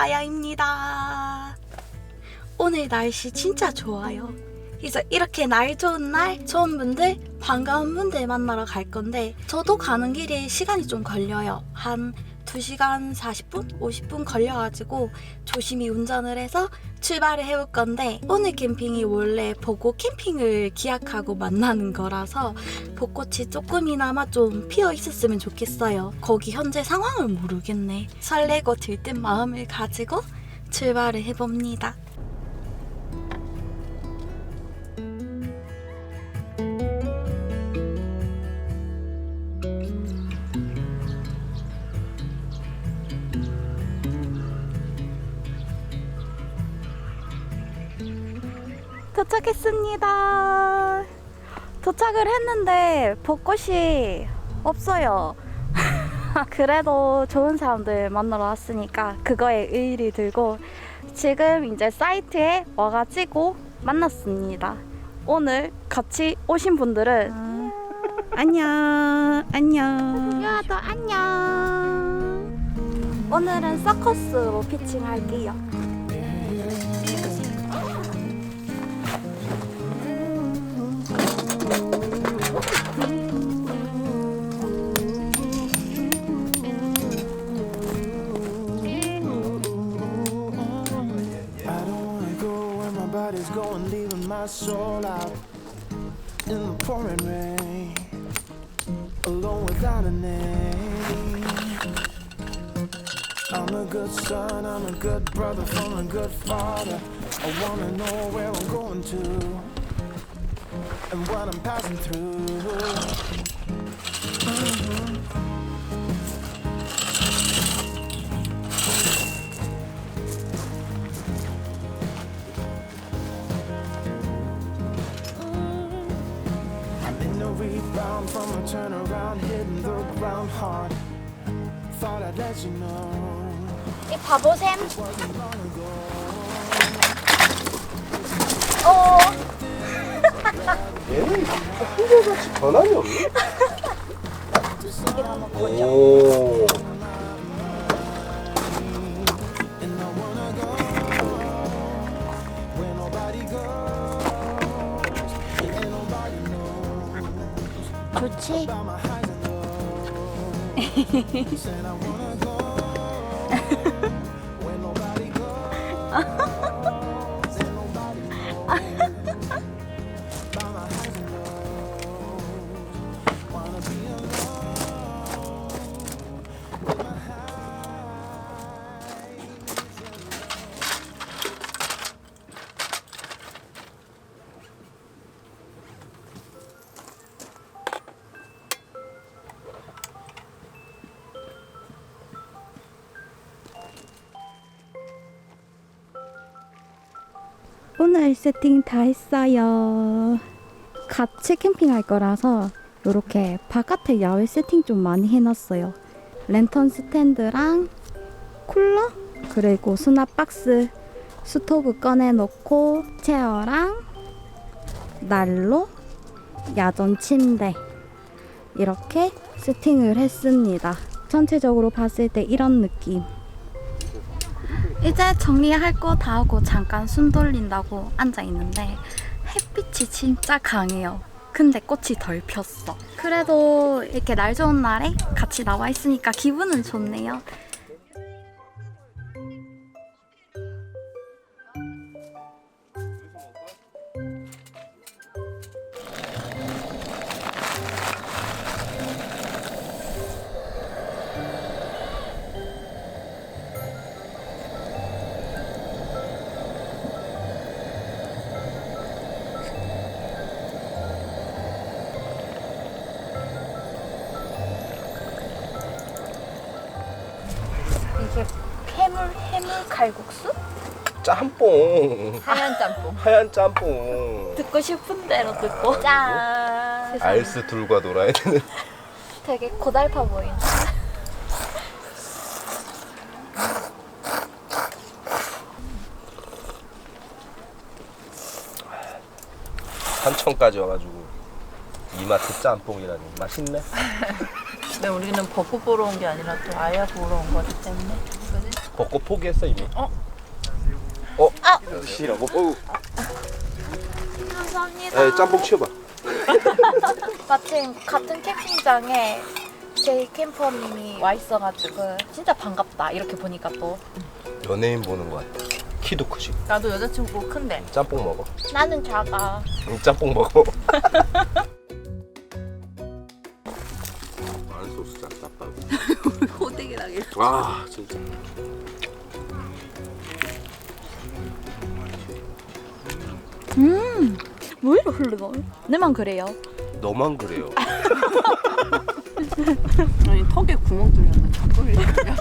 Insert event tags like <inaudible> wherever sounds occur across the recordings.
마야입니다. 오늘 날씨 진짜 좋아요. 그래서 이렇게 날 좋은 날 좋은 분들 반가운 분들 만나러 갈 건데 저도 가는 길이 시간이 좀 걸려요. 한 2시간 40분? 50분 걸려가지고 조심히 운전을 해서 출발을 해올 건데 오늘 캠핑이 원래 벚꽃 캠핑을 기약하고 만나는 거라서 벚꽃이 조금이나마 좀 피어 있었으면 좋겠어요. 거기 현재 상황을 모르겠네. 설레고 들뜬 마음을 가지고 출발을 해봅니다. 도착했습니다. 도착을 했는데 벚꽃이 없어요. <laughs> 그래도 좋은 사람들 만나러 왔으니까 그거에 의의를 들고 지금 이제 사이트에 와가지고 만났습니다. 오늘 같이 오신 분들은 <laughs> 안녕 안녕 야도 안녕 오늘은 서커스로 피칭할게요. Soul out in the pouring rain, alone without a name. I'm a good son, I'm a good brother from a good father. I wanna know where I'm going to and what I'm passing through. Rebound from a turnaround, hitting the ground hard. Thought I'd let you know. 이 바보샘. Wasn't long ago. 어. 얘는 한결같이 변함이 없네. 일어나보죠. 오. 좋지? <laughs> <laughs> 오늘 세팅 다 했어요. 같이 캠핑할 거라서 이렇게 바깥에 야외 세팅 좀 많이 해놨어요. 랜턴 스탠드랑 쿨러 그리고 수납 박스 스토브 꺼내놓고 체어랑 난로 야전 침대 이렇게 세팅을 했습니다. 전체적으로 봤을 때 이런 느낌. 이제 정리할 거 다 하고 잠깐 숨 돌린다고 앉아 있는데 햇빛이 진짜 강해요. 근데 꽃이 덜 폈어. 그래도 이렇게 날 좋은 날에 같이 나와 있으니까 기분은 좋네요. 하얀 짬뽕. 듣고 싶은 대로 듣고 짠. 세상에. 알스 둘과 놀아야 되는. <laughs> 되게 고달파 보인다. 산청까지 와가지고 이마트 짬뽕이라니 맛있네. <laughs> 근데 우리는 벚꽃 보러 온 게 아니라 또 아야 보러 온 거기 때문에. 그지? 벚꽃 포기했어 이미. 어? 어? 아! 시라고? 어우. 감사합니다. 에 짬뽕 치워봐. <laughs> 마침 같은 캠핑장에 제 캠퍼님이 와 있어가지고 진짜 반갑다. 이렇게 보니까 또. 연예인 보는 것 같아. 키도 크시고. 나도 여자친구 큰데. 짬뽕 먹어. 나는 작아. 응, 짬뽕 먹어. 마늘 소스 짭짭하고. 호되게 나게. 아 진짜. 왜 이렇게 흘러? 내만 그래요. 너만 그래요. 아니 턱에 구멍 뚫렸네 자꾸 흘리냐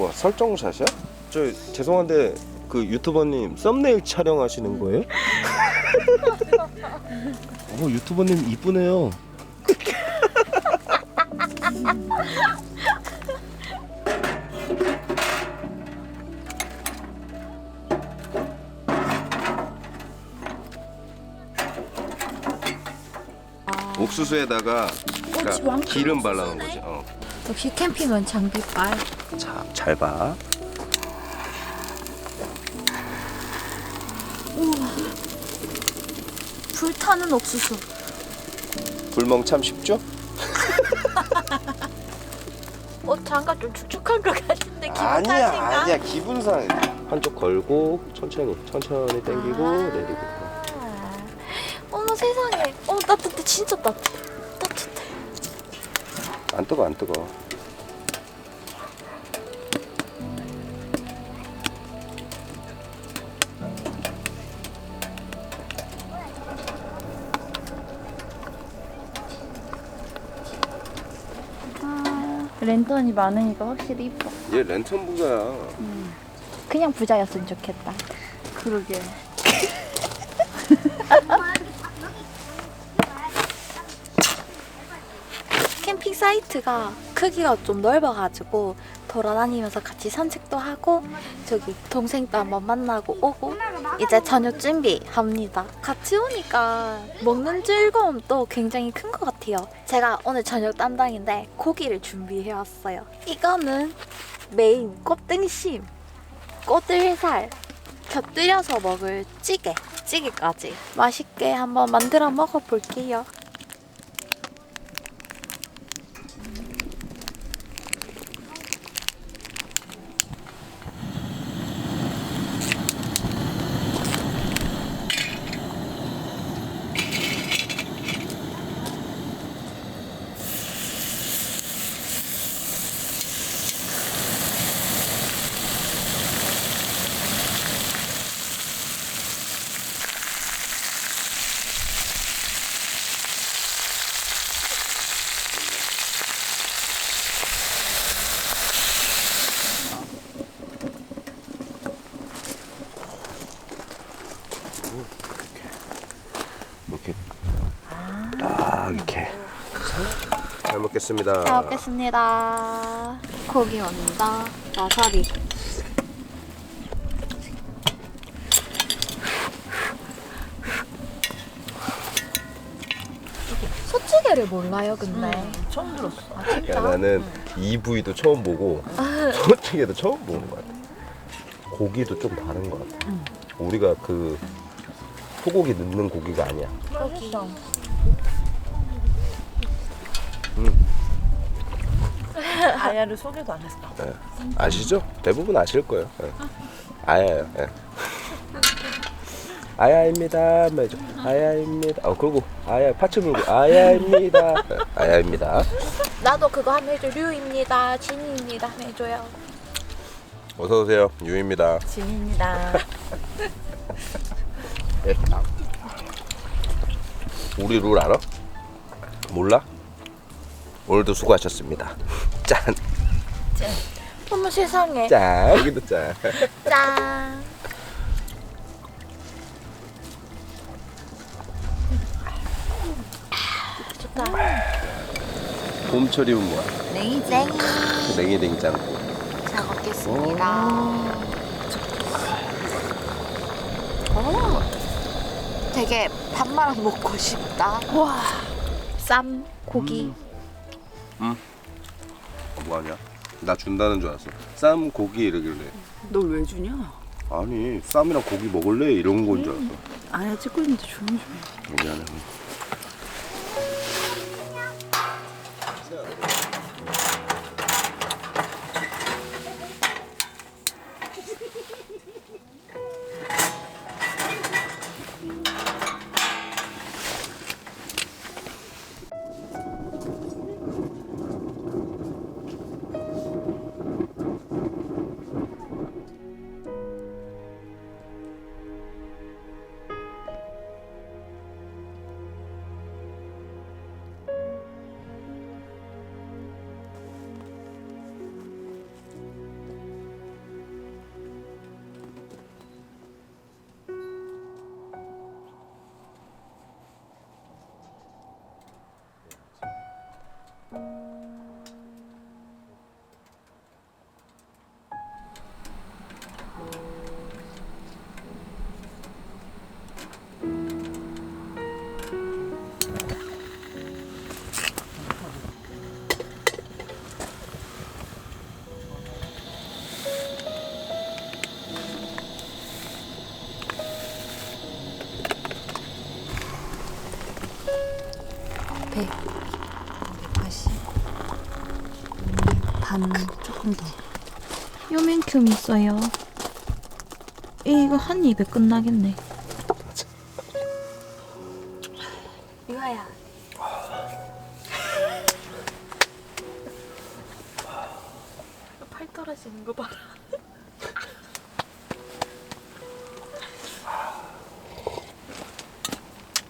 와 설정샷이야? 저 죄송한데 그 유튜버님 썸네일 촬영하시는 거예요? <laughs> 어 유튜버님 이쁘네요. 옥수수에다가 그러니까 기름 발라놓은 거지. 어. 역시 캠핑은 장비 빨. 자, 잘 봐. 불타는 옥수수. 불멍 참 쉽죠? <laughs> 어, 장갑 좀 축축한 것 같은데 기분 아니야, 탓인가? 아니야. 기분상 한쪽 걸고 천천히, 천천히 당기고 아. 내리고. 아, 어머 세상에. 어 따뜻해 진짜 따뜻해. 따뜻해. 안 뜨거, 안 뜨거. 랜턴이 많으니까 확실히 이뻐. 얘 랜턴 부자야. 그냥 부자였으면 좋겠다. 그러게 <laughs> 캠핑 사이트가 크기가 좀 넓어가지고 돌아다니면서 같이 산책도 하고 저기 동생도 한번 만나고 오고 이제 저녁 준비합니다. 같이 오니까 먹는 즐거움도 굉장히 큰 것 같아요. 제가 오늘 저녁 담당인데 고기를 준비해왔어요. 이거는 메인 껍등심, 꼬들살, 곁들여서 먹을 찌개, 찌개까지 맛있게 한번 만들어 먹어볼게요. 이렇게 딱 이렇게. 잘 먹겠습니다. 잘 먹겠습니다. 고기 먼저 와사비. 소찌개를 몰라요, 근데. 처음 들었어 아, 야, 진짜? 나는 이 부위도 처음 보고 저쪽에도 처음 보는 것 같아. 고기도 좀 다른 것 같아. 우리가 그 소고기 넣는 고기가 아니야. 고기. <laughs> 아야를 소개도 안 했어 예. 아시죠? 대부분 아실 거예요. 예. 아야요. 예. 아야입니다 한번 해줘 아야입니다 어 그리고 아야 파츠 물고 아야입니다 아야입니다 나도 그거 한번 해줘. 류입니다. 진이입니다. 한번 해줘요. 어서 오세요 유입니다 진입니다. 됐다 우리 룰 알아? 몰라? 오늘도 수고하셨습니다 짠 어머 세상에. 짠 여기도 짠 짠. 좋다. 봄철이면 뭐야? 냉이. 냉이 냉장고 잘 먹겠습니다. 어, 되게 밥말아 먹고 싶다. 와, 쌈, 고기. 뭐하냐? 나 준다는 줄 알았어 쌈 고기 이러길래 너 왜 주냐? 아니 쌈이랑 고기 먹을래? 이런 건 줄 알았어 아야 찍고 있는데 조용히 좀 해. 미안해 반 조금 더. 요만큼 있어요. 이거 한 입에 끝나겠네. 이거야. 팔 떨어지는 거 봐라.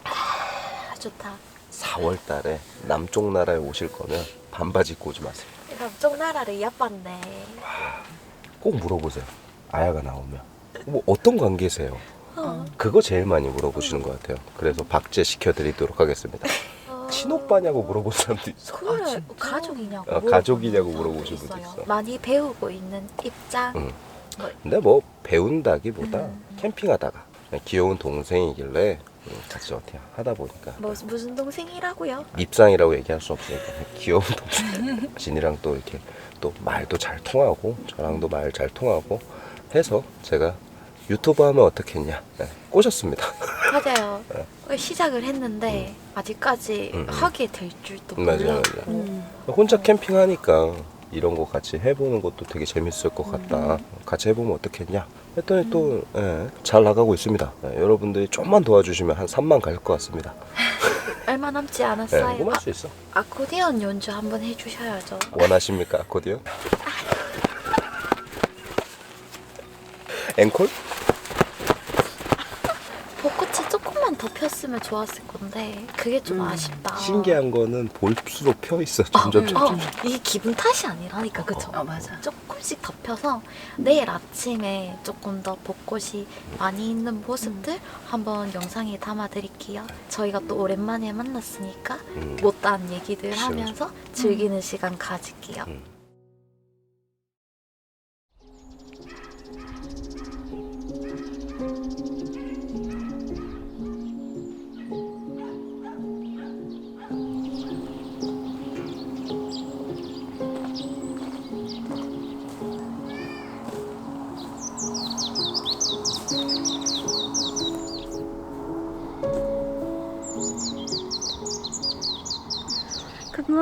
아, 좋다. 4월 달에 남쪽 나라에 오실 거면 반바지 입고 오지 마세요 남쪽 나라를 예뻤네. 꼭 물어보세요 아야가 나오면 뭐 어떤 관계세요? 어. 그거 제일 많이 물어보시는 것 같아요 그래서 박제 시켜드리도록 하겠습니다 친오빠냐고 물어본 사람도 있어 그래 가족이냐고 어, 물어보는 가족이냐고 사람도 물어보신 분도 있어. 많이 배우고 있는 입장. 응. 뭐, 근데 뭐 배운다기보다 음. 캠핑하다가 그냥 귀여운 동생이길래 음, 같이 어떻게 하다 보니까 뭐 무슨 동생이라고요? 밉상이라고 얘기할 수 없으니까 귀여운 <laughs> 동생 진이랑 또 이렇게 또 말도 잘 통하고 저랑도 말 잘 통하고 해서 제가 유튜브 하면 어떻겠냐 네, 꼬셨습니다 맞아요. <laughs> 시작을 했는데 아직까지 음, 음. 하게 될 줄도 맞아요 몰라. 맞아요 음. 혼자 캠핑하니까 이런 거 같이 해보는 것도 되게 재밌을 것 같다. 같이 해보면 어떻겠냐? 했더니 또 잘 나가고 있습니다. 예, 여러분들이 좀만 도와주시면 한 3만 갈 것 같습니다. <laughs> 얼마 남지 예, 않았어요. 꿈할 수 있어. 아, 아코디언 연주 한번 해주셔야죠. 원하십니까, 아코디언? 앵콜? 벚꽃이 조금만 더 폈으면 좋았을 건데 그게 좀 음, 아쉽다. 신기한 거는 볼수록 펴 있어. 점점 어, 점점. 이게 기분 탓이 아니라니까 그쵸? 어 맞아. 조금씩 덮여서 내일 아침에 조금 더 벚꽃이 많이 있는 모습들 한번 영상에 담아드릴게요. 저희가 또 오랜만에 만났으니까 음. 못다한 얘기들 그쵸, 하면서 즐기는 시간 가질게요. 음.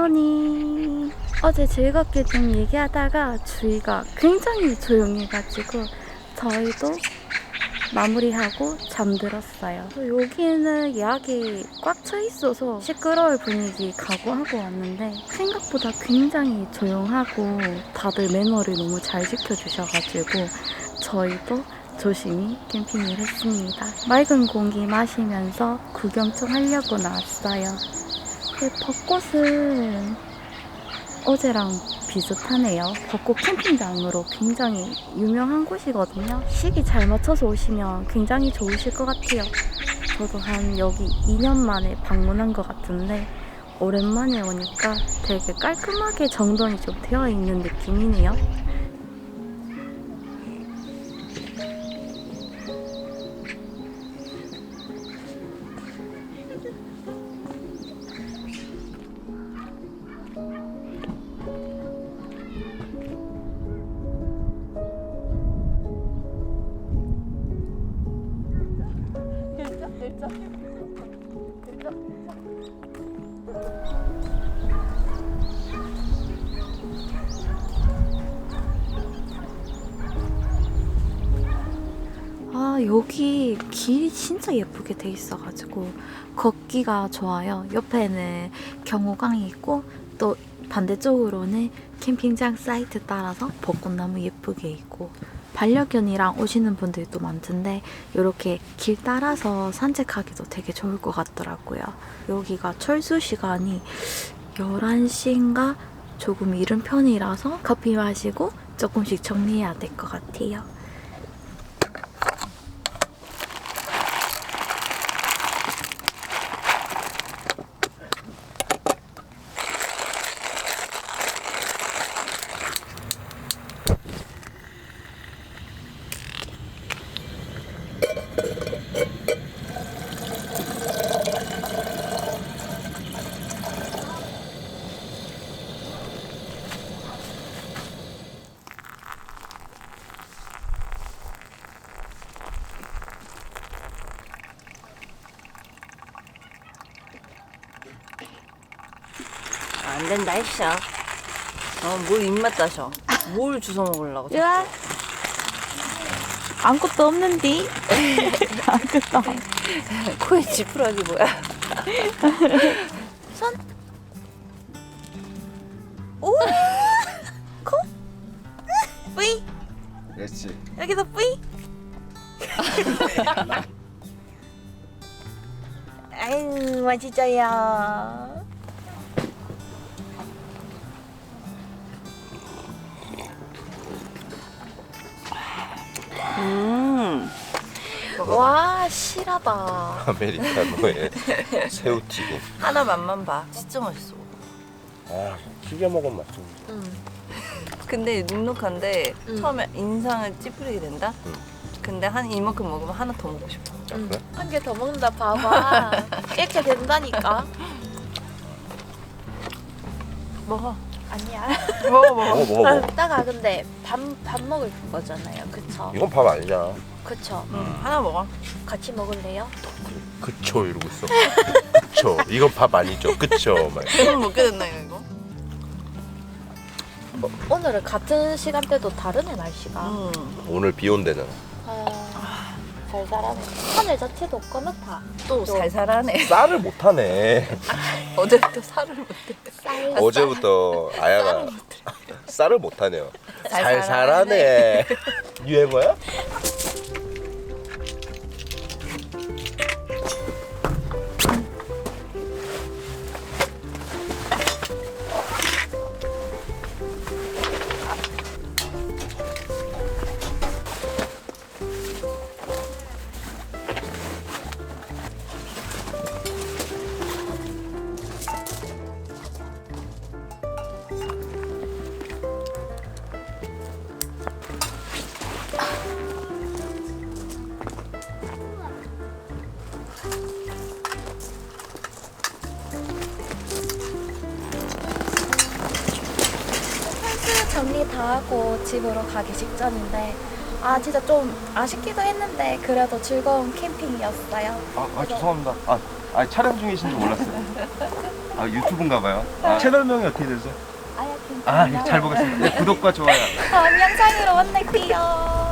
굿모닝. 어제 즐겁게 좀 얘기하다가 주위가 굉장히 조용해가지고 저희도 마무리하고 잠들었어요. 여기는 예약이 꽉 차 있어서 시끄러울 분위기 각오하고 왔는데 생각보다 굉장히 조용하고 다들 매너를 너무 잘 지켜주셔가지고 저희도 조심히 캠핑을 했습니다. 맑은 공기 마시면서 구경 좀 하려고 나왔어요. 그 벚꽃은 어제랑 비슷하네요. 벚꽃 캠핑장으로 굉장히 유명한 곳이거든요. 시기 잘 맞춰서 오시면 굉장히 좋으실 것 같아요. 저도 한 여기 2년 만에 방문한 것 같은데 오랜만에 오니까 되게 깔끔하게 정돈이 좀 되어 있는 느낌이네요. 여기 길이 진짜 예쁘게 돼 있어가지고 걷기가 좋아요. 옆에는 경호강이 있고 또 반대쪽으로는 캠핑장 사이트 따라서 벚꽃나무 예쁘게 있고 반려견이랑 오시는 분들도 많던데 이렇게 길 따라서 산책하기도 되게 좋을 것 같더라고요. 여기가 철수 시간이 11시인가 조금 이른 편이라서 커피 마시고 조금씩 정리해야 될 것 같아요. 안 된다 했어. 어, 뭘 입맛 따셔. 뭘 주워 먹으려고. 으아 아무것도 없는디 <laughs> 아무것도 없- 코에 지푸라기 뭐야? <laughs> 뿌이 그렇지. 여기도 뿌이 <laughs> 아유 맛있어요 음. 와 실하다 아메리카노에 <laughs> 새우튀김. 하나 맛만 봐. 진짜 맛있어. 아, 튀겨 먹으면 맛있는 음. 근데 눅눅한데 음. 처음에 인상을 찌푸리게 된다? 음. 근데 한 이만큼 먹으면 하나 더 먹고 싶어. 음. 그래? 한 개 더 먹는다 봐봐 <laughs> 이렇게 된다니까 먹어. 아니야 <laughs> 먹어, 먹어. 먹어, 먹어, 먹어. 이따가 근데 밥, 밥 먹을 거잖아요 그쵸? 이건 밥 아니잖아. 그쵸 응, 하나 먹어. 같이 먹을래요? 그쵸 이러고 있어. 그쵸. 이건 밥 아니죠. 그쵸. 막. 계속 먹게 된다, 이거. 오늘은 같은 시간대도 다르네 날씨가 응. 오늘 비 온대는. 아, 잘 살아네 하늘 자체도 꺼놓다 또 살살하네. 쌀을 못하네. 어제부터 살을 못해. 쌀 어제부터 아야가 쌀을 못하네요. 살살하네. 살살하네. <laughs> 유행어야? 다 하고 집으로 가기 직전인데 아 진짜 좀 아쉽기도 했는데 그래도 즐거운 캠핑이었어요 아, 아 죄송합니다. 아, 아 촬영 중이신 줄 몰랐어요. 아 유튜브인가 봐요. 채널명이 어떻게 되세요? 아야 캠핑 아, 잘 보겠습니다. 네, 구독과 좋아요. 다음 영상으로 만날게요